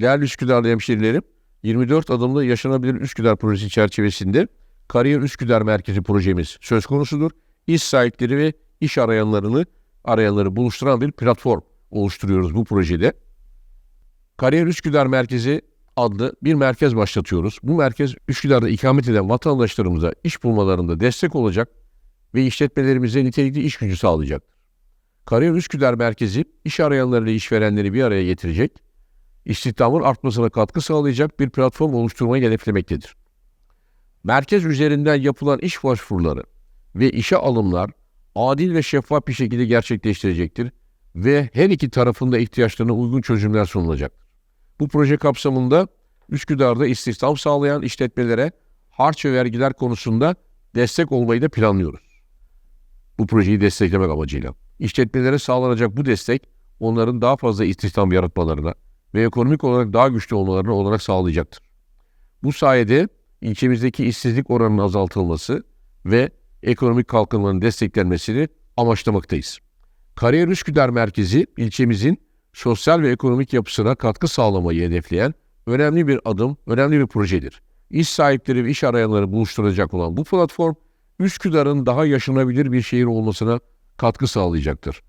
Değerli Üsküdar'lı hemşerilerim, 24 adımlı yaşanabilir Üsküdar projesi çerçevesinde Kariyer Üsküdar Merkezi projemiz söz konusudur. İş sahipleri ve iş arayanlarını arayanları buluşturan bir platform oluşturuyoruz bu projede. Kariyer Üsküdar Merkezi adlı bir merkez başlatıyoruz. Bu merkez Üsküdar'da ikamet eden vatandaşlarımıza iş bulmalarında destek olacak ve işletmelerimize nitelikli iş gücü sağlayacaktır. Kariyer Üsküdar Merkezi iş arayanları ile işverenleri bir araya getirecek, istihdamın artmasına katkı sağlayacak bir platform oluşturmayı hedeflemektedir. Merkez üzerinden yapılan iş başvuruları ve işe alımlar adil ve şeffaf bir şekilde gerçekleştirecektir ve her iki tarafın da ihtiyaçlarına uygun çözümler sunulacaktır. Bu proje kapsamında Üsküdar'da istihdam sağlayan işletmelere harç ve vergiler konusunda destek olmayı da planlıyoruz. Bu projeyi desteklemek amacıyla. İşletmelere sağlanacak bu destek onların daha fazla istihdam yaratmalarına ve ekonomik olarak daha güçlü olmalarına olarak sağlayacaktır. Bu sayede ilçemizdeki işsizlik oranının azaltılması ve ekonomik kalkınmanın desteklenmesini amaçlamaktayız. Kariyer Üsküdar Merkezi ilçemizin sosyal ve ekonomik yapısına katkı sağlamayı hedefleyen önemli bir adım, önemli bir projedir. İş sahipleri ve iş arayanları buluşturacak olan bu platform Üsküdar'ın daha yaşanabilir bir şehir olmasına katkı sağlayacaktır.